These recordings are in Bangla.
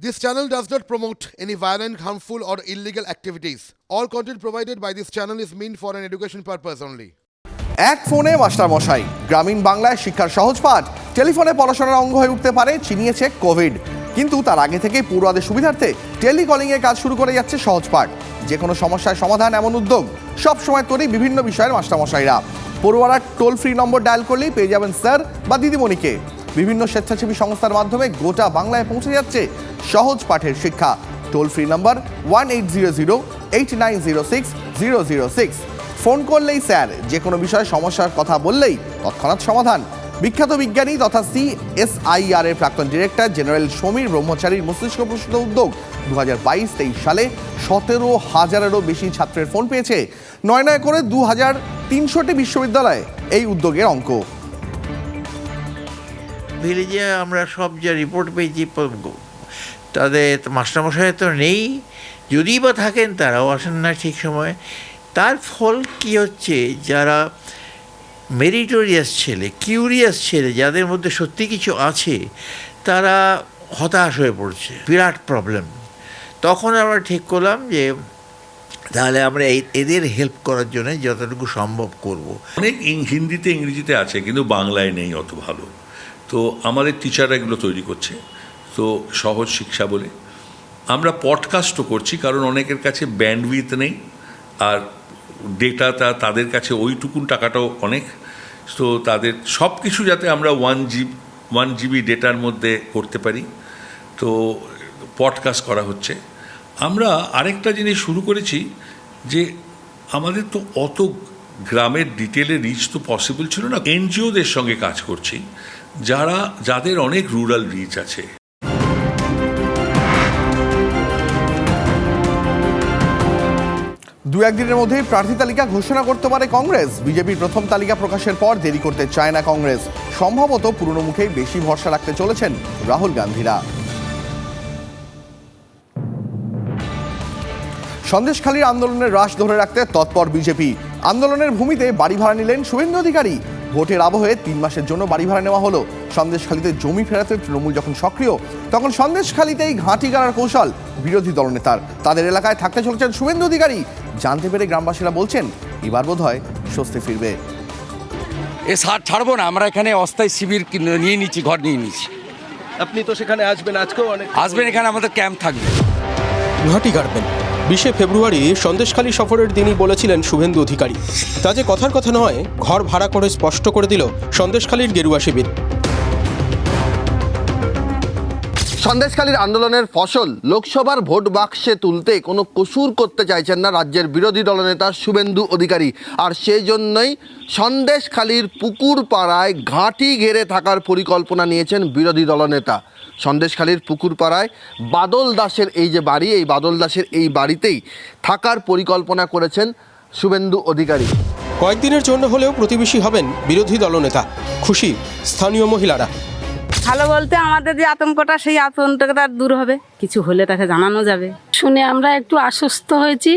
This channel does not promote any violent, harmful, or illegal activities. All content provided by this channel is meant for an education purpose only. এক ফোনে মাস্টার মশাই গ্রামীণ বাংলায় শিক্ষার সহজ পাঠ। টেলিফোনে পড়াশোনার অঙ্গ হয়ে উঠতে পারে চিনিয়েছে কোভিড। কিন্তু তার আগে থেকেই পড়ুয়াদের সুবিধার্থে টেলিকলিং এর কাজ শুরু করে যাচ্ছে সহজ পাঠ। যে কোনো সমস্যার সমাধান এমন উদ্যোগ সব সময় তৈরি বিভিন্ন বিষয়ের মাস্টারমশাইরা। পড়ুয়ারা টোল ফ্রি নম্বর ডায়াল করলেই পেয়ে যাবেন স্যার বা দিদিমণিকে। বিভিন্ন স্বেচ্ছাসেবী সংস্থার মাধ্যমে গোটা বাংলায় পৌঁছে যাচ্ছে সহজ পাঠের শিক্ষা। Toll free number one eight zero zero, eight nine zero six zero zero six. Phone করলেই স্যার যে কোনো বিষয়ে সমস্যার কথা বললেই তৎক্ষণাৎ সমাধান। বিখ্যাত বিজ্ঞানী তথা সি সিএসআইআর এর প্রাক্তন ডিরেক্টর জেনারেল সমীর ব্রহ্মচারীর মস্তিষ্ক প্রসূত উদ্যোগ দু হাজার বাইশ তেইশ সালে সতেরো হাজারেরও বেশি ছাত্রের ফোন পেয়েছে। নয় নয় করে দু হাজার তিনশোটি বিশ্ববিদ্যালয়ে এই উদ্যোগের অঙ্ক। ভিলেজে আমরা সব যা রিপোর্ট পেয়েছি তাদের মাস্টারমশাই তো নেই। যদি বা থাকেন, তারাও আসেন না ঠিক সময়। তার ফল কি হচ্ছে? যারা মেরিটোরিয়াস ছেলে কিউরিয়াস ছেলে, যাদের মধ্যে সত্যি কিছু আছে, তারা হতাশ হয়ে পড়ছে। বিরাট প্রবলেম তখন আমরা ঠিক করলাম যে, তাহলে আমরা এদের হেল্প করার জন্য যতটুকু সম্ভব করব। অনেক হিন্দিতে, ইংরেজিতে আছে, কিন্তু বাংলায় নেই অত ভালো। তো আমাদের টিচাররা এগুলো তৈরি করছে। তো সহজ শিক্ষা বলে। আমরা পডকাস্টও করছি, কারণ অনেকের কাছে ব্যান্ডউইথ নেই, আর ডেটা তা তাদের কাছে ওইটুকুন টাকাটাও অনেক। তো তাদের সব কিছু যাতে আমরা ওয়ান জি ওয়ান জিবি ডেটার মধ্যে করতে পারি। তো পডকাস্ট করা হচ্ছে। আমরা আরেকটা জিনিস শুরু করেছি, যে আমাদের তো অত গ্রামের ডিটেলে রিচ তো পসিবল ছিল না। এনজিওদের সঙ্গে কাজ করছি। যারা, যাদের অনেক রুরাল রিচ আছে। দু একদিনের মধ্যেই প্রার্থী তালিকা ঘোষণা করতে পারে কংগ্রেস। বিজেপির প্রথম তালিকা প্রকাশের পর দেরি করতে চায় না কংগ্রেস। সম্ভবত পুরনো মুখেই বেশি ভরসা রাখতে চলেছেন রাহুল গান্ধীরা। সন্দেশখালীর আন্দোলনের রাশ ধরে রাখতে তৎপর বিজেপি। আন্দোলনের ভূমিতে বাড়ি ভাড়া নিলেন শুভেন্দু অধিকারী। ভোটের আবহে তিন মাসের জন্য বাড়ি ভাড়া নেওয়া হলো। সন্দেশখালীতে জমি ফেরাতে তৃণমূল যখন সক্রিয় তখন সন্দেশখালীতেই ঘাঁটি গাড়ার কৌশল বিরোধী দলনেতার। তাদের এলাকায় থাকতে চলেছেন শুভেন্দু অধিকারী। জানতে পেরে গ্রামবাসীরা বলছেন এবার বোধ হয় স্বস্তি ফিরবে। এ সার ছাড়বো না আমরা এখানে অস্থায়ী শিবির নিয়ে নিচ্ছি ঘর নিয়ে নিচ্ছি। আপনি তো সেখানে আসবেন আজকেও অনেক আসবেন এখানে আমাদের ক্যাম্প থাকবে। ঘাঁটি গাড়বেন। বিশে ফেব্রুয়ারি সন্দেশখালী সফরের দিনই বলেছিলেন শুভেন্দু অধিকারী। তা যে কথার কথা নয়, ঘর ভাড়া করে স্পষ্ট করে দিল সন্দেশখালীর গেরুয়া শিবির। সন্দেশখালীর আন্দোলনের ফসল লোকসভার ভোট বাক্সে তুলতে কোনো কসুর করতে চাইছেন না রাজ্যের বিরোধী দলনেতা শুভেন্দু অধিকারী। আর সেই জন্যই সন্দেশখালীর পুকুর পাড়ায় ঘাঁটি ঘেরে থাকার পরিকল্পনা নিয়েছেন বিরোধী দলনেতা। সন্দেশখালীর পুকুর পাড়ায় বাদল দাসের এই যে বাড়ি, এই বাদল দাসের এই বাড়িতেই থাকার পরিকল্পনা করেছেন শুভেন্দু অধিকারী। কয়েকদিনের জন্য হলেও প্রতিবেশী হবেন বিরোধী দলনেতা। খুশি স্থানীয় মহিলারা। ভালো বলতে আমাদের যে আতঙ্কটা সেই আতঙ্কটা দূর হবে। কিছু হলে তাকে জানানো যাবে। শুনে আমরা একটু আশ্বস্ত হয়েছি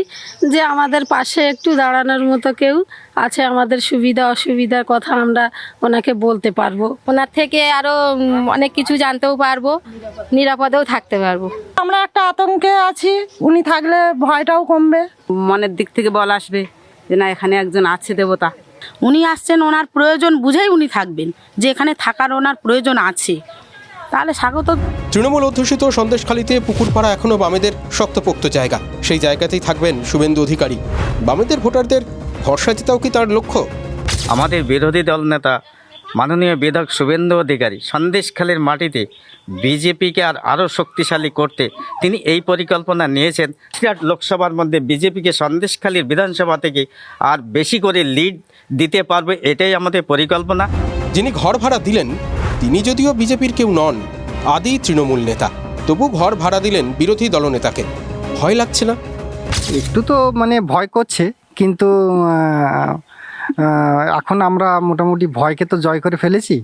যে আমাদের পাশে একটু দাঁড়ানোর মতো কেউ আছে। আমাদের সুবিধা অসুবিধার কথা আমরা ওনাকে বলতে পারব। ওনার থেকে আরও উম, অনেক কিছু জানতেও পারব। নিরাপদেও থাকতে পারব। আমরা একটা আতঙ্কে আছি। উনি থাকলে ভয়টাও কমবে। মনের দিক থেকে বল আসবে যে না এখানে একজন আছে দেবতা। উনি আসছেন ওনার প্রয়োজন বুঝেই উনি থাকবেন যে এখানে থাকার ওনার প্রয়োজন আছে। তাহলে স্বাগত। তৃণমূল অধ্যুষিত সন্দেশখালীতে পুকুরপাড়া এখনও বামেদের শক্তপোক্ত জায়গা। সেই জায়গাতেই থাকবেন শুভেন্দু অধিকারী। বামেদের ভোটারদের ভরসা জেতাও কি তার লক্ষ্য? আমাদের বিরোধী দল নেতা মাননীয় বিধায়ক শুভেন্দু অধিকারী সন্দেশখালীর মাটিতে বিজেপিকে আর আরও শক্তিশালী করতে তিনি এই পরিকল্পনা নিয়েছেন। লোকসভার মধ্যে বিজেপিকে সন্দেশখালীর বিধানসভা থেকে আর বেশি করে লিড দিতে পারবে এটাই আমাদের পরিকল্পনা। যিনি ঘর ভাড়া দিলেন তিনি যদিও বিজেপির কেউ নন আদি তৃণমূল নেতা। তবু ঘর ভাড়া দিলেন বিরোধী দলনেতাকে। ভয় লাগছে না? একটু তো মানে ভয় করছে কিন্তু এখন আমরা মোটামুটি ভয়কে তো জয় করে ফেলেছি।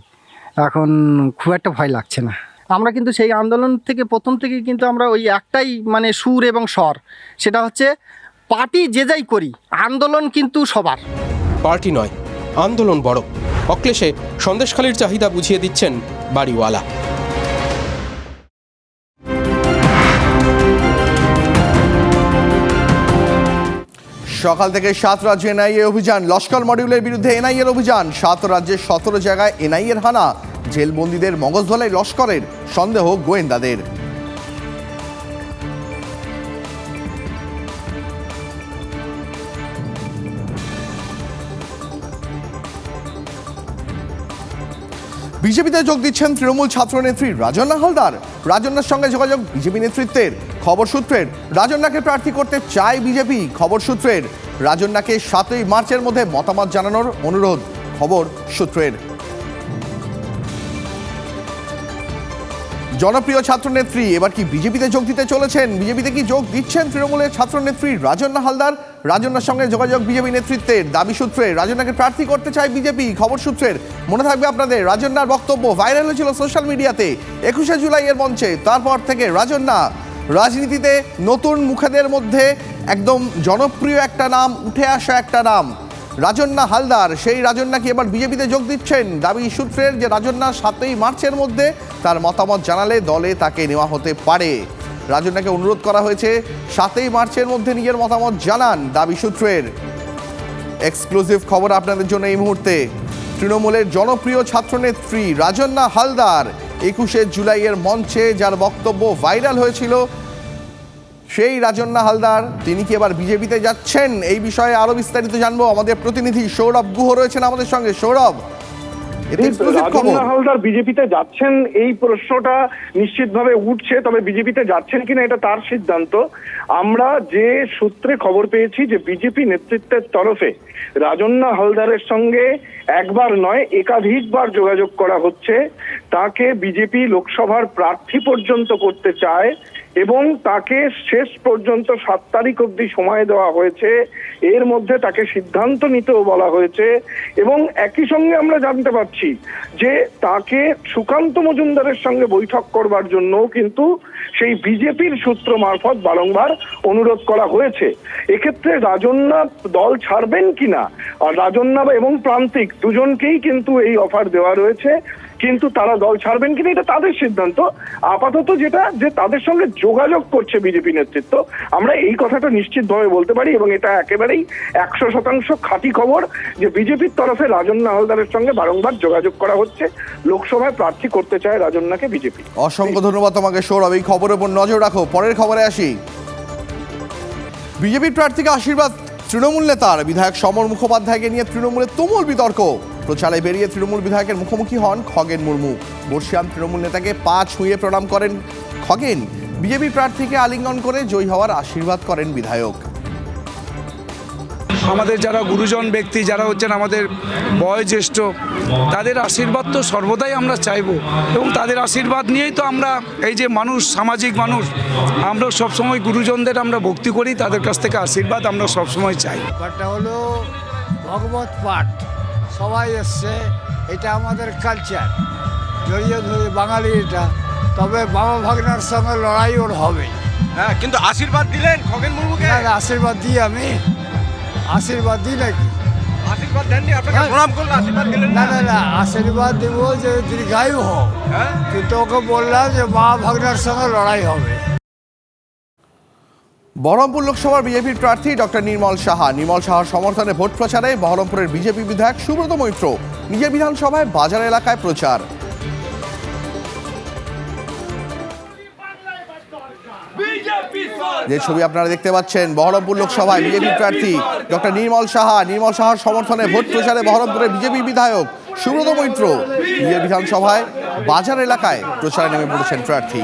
এখন খুব একটা ভয় লাগছে না। আমরা কিন্তু সেই আন্দোলন থেকে প্রথম থেকে কিন্তু আমরা ওই একটাই মানে সুর এবং স্বর। সেটা হচ্ছে পার্টি যে যাই করি আন্দোলন কিন্তু সবার। পার্টি নয়, আন্দোলন বড়। অক্লেশে সন্দেশখালির চাহিদা বুঝিয়ে দিচ্ছেন বাড়িওয়ালা। সকাল থেকে সাত রাজ্য এনআইএ অভিযান। লস্কর মডিউলের বিরুদ্ধে এনআইএ অভিযান। সাত রাজ্যের সতেরো জায়গায় এনআইএর হানা। জেলবন্দীদের মগজধলাই লস্করের সন্দেহ গোয়েন্দাদের। বিজেপিতে যোগ দিচ্ছেন তৃণমূল ছাত্রনেত্রী রাজন্না হালদার। রাজন্নার সঙ্গে যোগাযোগ বিজেপি নেতৃত্বের। খবর সূত্রের। রাজন্নাকে প্রার্থী করতে চায় বিজেপি, খবর সূত্রের। রাজন্নাকে সাতই মার্চের মধ্যে মতামত জানানোর অনুরোধ, খবর সূত্রের। জনপ্রিয় ছাত্রনেত্রী, এবার কি বিজেপিতে যোগ দিতে চলেছেন? বিজেপিতে কি যোগ দিচ্ছেন তৃণমূলের ছাত্রনেত্রী রাজন্না হালদার? রাজন্নার সঙ্গে যোগাযোগ বিজেপি নেতৃত্বের দাবি সূত্রে রাজন্নাকে প্রার্থী করতে চায় বিজেপি। খবর সূত্রের মনে থাকবে আপনাদের রাজন্নার বক্তব্য ভাইরাল হয়েছিল সোশ্যাল মিডিয়াতে একুশে জুলাই এর মঞ্চে। তারপর থেকে রাজন্না রাজনীতিতে নতুন মুখেদের মধ্যে একদম জনপ্রিয় একটা নাম, উঠে আসা একটা নাম। রাজন্না হালদার, সেই রাজন্না কি এবার বিজেপিতে যোগ দিচ্ছেন? দাবি সূত্রের যে রাজন্না সাতই মার্চের মধ্যে তার মতামত জানালে দলে তাকে নেওয়া হতে পারে। রাজন্নাকে অনুরোধ করা হয়েছে, সাতই মার্চের মধ্যে নিজের মতামত জানান দাবি সূত্রের। এক্সক্লুসিভ খবর আপনাদের জন্য এই মুহূর্তে। তৃণমূলের জনপ্রিয় ছাত্রনেত্রী রাজন্না হালদার একুশে জুলাইয়ের মঞ্চে যার বক্তব্য ভাইরাল হয়েছিল, সেই রাজন্না হালদার, তিনি কি এবার বিজেপিতে যাচ্ছেন? এই বিষয়ে আরও বিস্তারিত জানব। আমাদের প্রতিনিধি সৌরভ গুহ রয়েছেন আমাদের সঙ্গে। সৌরভ রাজন্না হালদার বিজেপিতে যাচ্ছেন এই প্রশ্নটা নিশ্চিতভাবে উঠছে তবে বিজেপিতে যাচ্ছেন কিনা এটা তার সিদ্ধান্ত। আমরা যে সূত্রে খবর পেয়েছি যে বিজেপি নেতৃত্বের তরফে রাজন্না হালদারের সঙ্গে একবার নয় একাধিকবার যোগাযোগ করা হচ্ছে। তাকে বিজেপি লোকসভার প্রার্থী পর্যন্ত করতে চায়। এবং তাকে শেষ পর্যন্ত সাত তারিখ অবধি সময় দেওয়া হয়েছে। এর মধ্যে তাকে সিদ্ধান্ত নিতেও বলা হয়েছে এবং একই সঙ্গে আমরা জানতে পারছি যে তাকে সুকান্ত মজুমদারের সঙ্গে বৈঠক করবার জন্য কিন্তু সেই বিজেপির সূত্র মারফত বারংবার অনুরোধ করা হয়েছে। এক্ষেত্রে রাজন্না দল ছাড়বেন কিনা? আর রাজন্না বা এবং প্রান্তিক দুজনকেই কিন্তু এই অফার দেওয়া রয়েছে। কিন্তু তারা দল ছাড়বেন কিনা এটা তাদের সিদ্ধান্ত। আপাতত যেটা, যে তাদের সঙ্গে যোগাযোগ করছে বিজেপি নেতৃত্ব, আমরা এই কথাটা নিশ্চিতভাবে বলতে পারি এবং এটা একেবারেই একশো শতাংশ খাঁটি খবর যে বিজেপির তরফে রাজন্না হালদারের সঙ্গে বারংবার যোগাযোগ করা হচ্ছে। লোকসভায় প্রার্থী করতে চায় রাজন্নাকে বিজেপি। অসংখ্য ধন্যবাদ তোমাকে, সৌরভ। এই খবরের উপর নজর রাখো। পরের খবরে আসি। বিজেপির প্রার্থীকে আশীর্বাদ তৃণমূল নেতার। বিধায়ক সমর মুখোপাধ্যায়কে নিয়ে তৃণমূলের তুমুল বিতর্ক। প্রচারে বেরিয়ে তৃণমূল বিধায়কের মুখোমুখি হন খগেন মুর্মু। বর্ষিয়ান তৃণমূল নেতাকে পা ছুঁয়ে প্রণাম করেন খগেন। বিজেপি প্রার্থীকে আলিঙ্গন করে জয়ী হওয়ার আশীর্বাদ করেন বিধায়ক। আমাদের যারা গুরুজন ব্যক্তি যারা হচ্ছেন আমাদের বয়োজ্যেষ্ঠ তাদের আশীর্বাদ তো সর্বদাই আমরা চাইব। এবং তাদের আশীর্বাদ নিয়েই তো আমরা এই যে মানুষ সামাজিক মানুষ আমরা সবসময় গুরুজনদের আমরা ভক্তি করি তাদের কাছ থেকে আশীর্বাদ আমরা সবসময় চাই। ব্যাপারটা হলো ভগবত পাঠ। সবাই এসছে এটা আমাদের কালচার জড়িয়ে ধরে বাঙালি এটা তবে বাবা ভাগনার সঙ্গে লড়াই ওর হবে। হ্যাঁ কিন্তু আশীর্বাদ দিলেন খগেন মুর্মুকে? আশীর্বাদ দিই আমি। আশীর্বাদ দিই নাকি? আশীর্বাদ দেননি আপনাকে হ্যাঁ। প্রণাম করলে আশীর্বাদ দিলেন না না না আশীর্বাদ দিব যে দীর্ঘায়ু হোক। হ্যাঁ। কিন্তু ওকে বললাম যে মা ভাগনার সঙ্গে লড়াই হবে। বহরমপুর লোকসভার বিজেপির প্রার্থী ডক্টর নির্মল সাহা। নির্মল সাহার সমর্থনে ভোট প্রচারে বহরমপুরের বিজেপি বিধায়ক সুব্রত মৈত্র। নিজের বিধানসভায় বাজার এলাকায় প্রচার। যে ছবি আপনারা দেখতে পাচ্ছেন বহরমপুর লোকসভায় বিজেপি প্রার্থী ডক্টর নির্মল সাহা। নির্মল সাহার সমর্থনে ভোট প্রচারে বহরমপুরের বিজেপি বিধায়ক সুব্রত মৈত্র। নিজের বিধানসভায় বাজার এলাকায় প্রচারে নেমে পড়েছেন প্রার্থী।